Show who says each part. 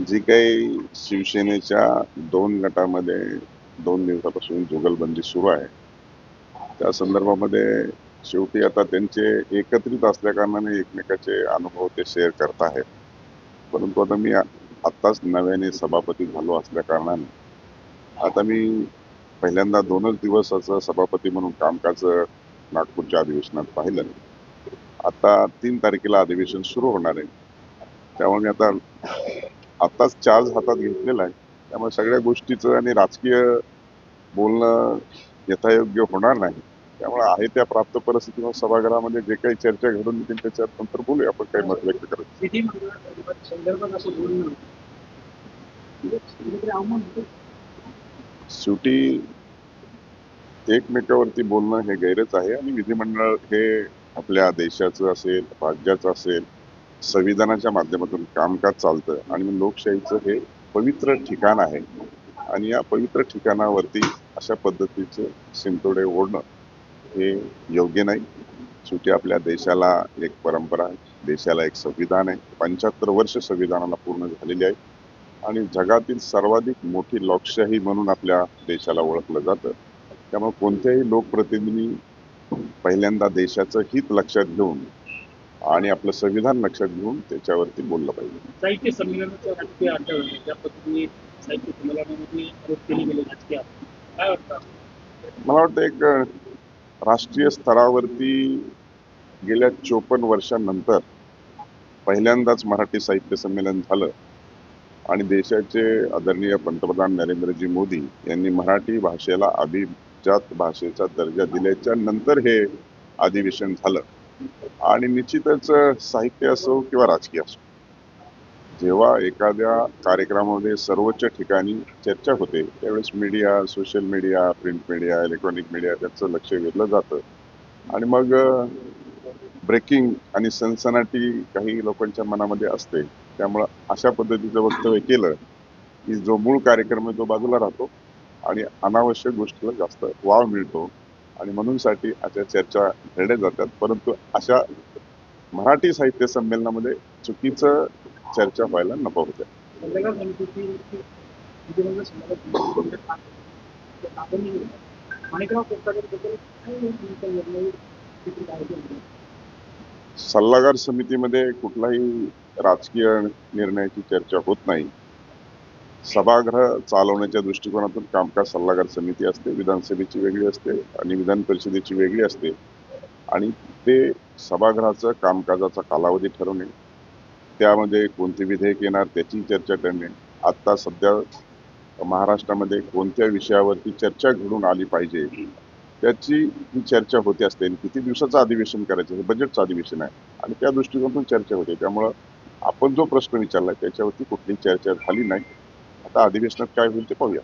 Speaker 1: जी काही शिवसेनेच्या दोन गटामध्ये दोन दिवसापासून जुगलबंदी सुरू आहे. त्या संदर्भामध्ये शेवटी आता त्यांचे एकत्रित असल्या कारणाने एकमेकाचे अनुभव ते शेअर करत आहेत. परंतु आता मी आत्ताच नव्याने सभापती झालो असल्या कारणाने आता मी पहिल्यांदा दोनच दिवसाचं सभापती म्हणून कामकाज नागपूरच्या अधिवेशनात पाहिलं आता तीन तारखेला अधिवेशन सुरू होणार आहे. त्यामुळे मी आता आत्ताच चार्ज हातात घेतलेला आहे. त्यामुळे सगळ्या गोष्टीचं आणि राजकीय बोलणं यथायोग्य होणार नाही. त्यामुळे आहे त्या प्राप्त परिस्थितीवर सभागृहामध्ये जे काही चर्चा घडून येतील त्याच्यात नंतर बोलूया. आपण काही मत व्यक्त करायचं
Speaker 2: होतं.
Speaker 1: शेवटी एकमेकावरती बोलणं हे गैरच आहे आणि विधिमंडळ हे आपल्या देशाचं असेल राज्याचं असेल संविधानाच्या माध्यमातून कामकाज चालतं आणि लोकशाहीचं हे पवित्र ठिकाण आहे. आणि या पवित्र ठिकाणावरती अशा पद्धतीचे शिंतोडे ओढणं हे योग्य नाही. शेवटी आपल्या देशाला एक परंपरा आहे. देशाला एक संविधान आहे. पंच्याहत्तर वर्ष संविधानाला पूर्ण झालेली आहे. आणि जगातील सर्वाधिक मोठी लोकशाही म्हणून आपल्या देशाला ओळखलं जातं. त्यामुळे कोणत्याही लोकप्रतिनिधी पहिल्यांदा देशाचं हित लक्षात घेऊन आणि आपलं संविधान लक्षात घेऊन त्याच्यावरती बोललं पाहिजे
Speaker 2: साहित्य संमेलनाचं राजकीय अड्डा होतं ज्या पद्धतीने साहित्य संमेलनामध्ये आरोप केले गेले राजकीय आरोप. काय वाटतं
Speaker 1: मला वाटतं एक राष्ट्रीय स्तरावरती गेल्या चोपन्न वर्षांनंतर पहिल्यांदाच मराठी साहित्य संमेलन झालं आणि देशाचे आदरणीय पंतप्रधान नरेंद्रजी मोदी यांनी मराठी भाषेला अभिजात भाषेचा दर्जा दिल्याच्या नंतर हे अधिवेशन झालं. आणि निश्चितच साहित्य असो किंवा राजकीय असो जेव्हा एखाद्या कार्यक्रमामध्ये सर्वोच्च ठिकाणी चर्चा होते त्यावेळेस media social media print media electronic media त्याचं लक्ष वेधलं जातं. आणि मग ब्रेकिंग आणि सनसनाटी काही लोकांच्या मनामध्ये असते. त्यामुळं अशा पद्धतीचं वक्तव्य केलं की जो मूळ कार्यक्रम आहे तो बाजूला राहतो. आणि अनावश्यक गोष्टीला जास्त वाव मिळतो. आणि म्हणून साठी अशा चर्चा घडल्या जातात. परंतु अशा मराठी साहित्य संमेलनामध्ये चुकीचं चर्चा व्हायला नको होत्या सल्लागार समितीमध्ये कुठलाही राजकीय निर्णयाची चर्चा होत नाही. सभागृह चालवण्याच्या दृष्टिकोनातून कामकाज सल्लागार समिती असते विधानसभेची वेगळी असते आणि विधान परिषदेची वेगळी असते. आणि ते सभागृहाचं कामकाजाचा कालावधी ठरवणे त्यामध्ये कोणते विधेयक येणार त्याची चर्चा करणे. आत्ता सध्या महाराष्ट्रामध्ये कोणत्या विषयावरती चर्चा घडून आली पाहिजे त्याची ही चर्चा होते असते. आणि किती दिवसाचं अधिवेशन करायचं हे बजेटचं अधिवेशन आहे. आणि त्या दृष्टिकोनातून चर्चा होते. त्यामुळं आपण जो प्रश्न विचारला त्याच्यावरती कुठलीही चर्चा झाली नाही. आता अधिवेशनात काय होईल ते पाहूया.